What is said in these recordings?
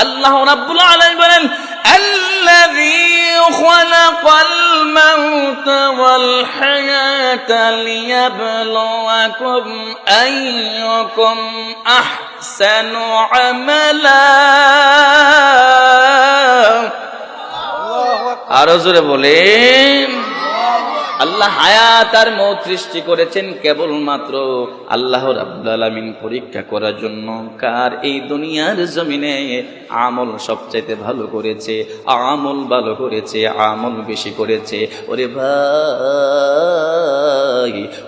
আল্লাহ রাব্বুল আলামিন বলেন الذي خلق الموت والحياة ليبلوكم أيكم أحسن عملا আরো জোরে বলেন আল্লাহ হায়াত আর মৌ সৃষ্টি করেছেন কেবলমাত্র আল্লাহ আলামিন পরীক্ষা করার জন্য। কার এই দুনিয়ার জমিনে আমল সবচাইতে ভালো করেছে, আমল ভালো করেছে, আমল বেশি করেছে? ওরে ভাই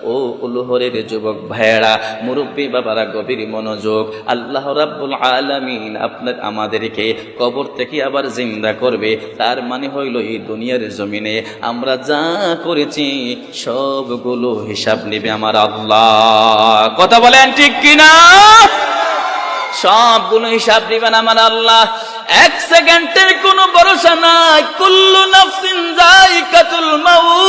ও উলহরের যুবক ভাইয়েরা, মুরব্বী বাবারা, গভীর মনোযোগ। আল্লাহ রাব্বুল আলামিন আপনার আমাদেরকে কবর থেকে আবার জিন্দা করবে। তার মানে হইল এই দুনিয়ার জমিনে আমরা যা করেছি, সবগুলো হিসাব নেবে আমার আল্লাহ। কথা বলেন ঠিক কিনা? সবগুলো হিসাব দিবেন আমার আল্লাহ। এক সেকেন্ডের কোনো ভরসা নাই। কুল্লু নাফসিন যায়িকাতুল মাউত।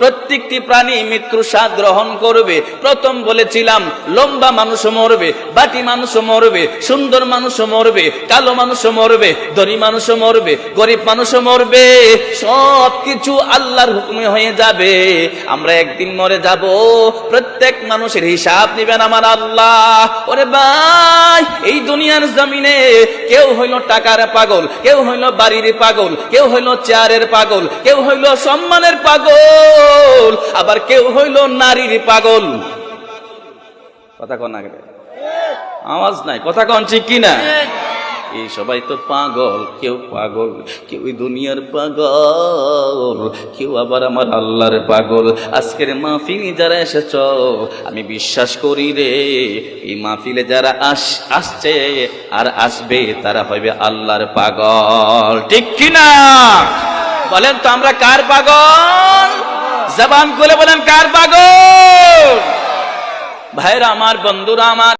نفرت প্রত্যেকটি প্রাণী মৃত্যু স্বাদ গ্রহণ করবে। প্রথম বলেছিলাম, লম্বা মানুষ মরবে, বাটি মানুষ মরবে, সুন্দর মানুষ মরবে, কালো মানুষ মরবে দরি মানুষ মরবে, গরিব মানুষ মরবে। সব কিছু আল্লাহর হুকুমে হয়ে যাবে। আমরা একদিন মরে যাব। প্রত্যেক মানুষের হিসাব নেবেন আমার আল্লাহ। ওরে ভাই, এই দুনিয়ার জমিনে কেউ হইল টাকার পাগল, কেউ হইল বাড়ির পাগল, কেউ হইল চেয়ারের পাগল, কেউ হইল সম্মানের পাগল। আবার কেউ হইল নারীর পাগল। কথা কন আগে। আওয়াজ নাই, কথা কন ঠিক কিনা? এই সবাই তো পাগল, কেউ পাগল, কেউ দুনিয়ার পাগল, কেউ আবার আমার আল্লাহর পাগল। আজকের মাহফিলে যারা এসেছ, আমি বিশ্বাস করি রে, এই মাহফিলে যারা আস, আসছে আর আসবে, তারা হবে আল্লাহর পাগল। ঠিক কিনা? বলেন তো আমরা কার পাগল? জবান খুলে বলেন কার পাগল? ভাইরা আমার বন্ধুরা আমার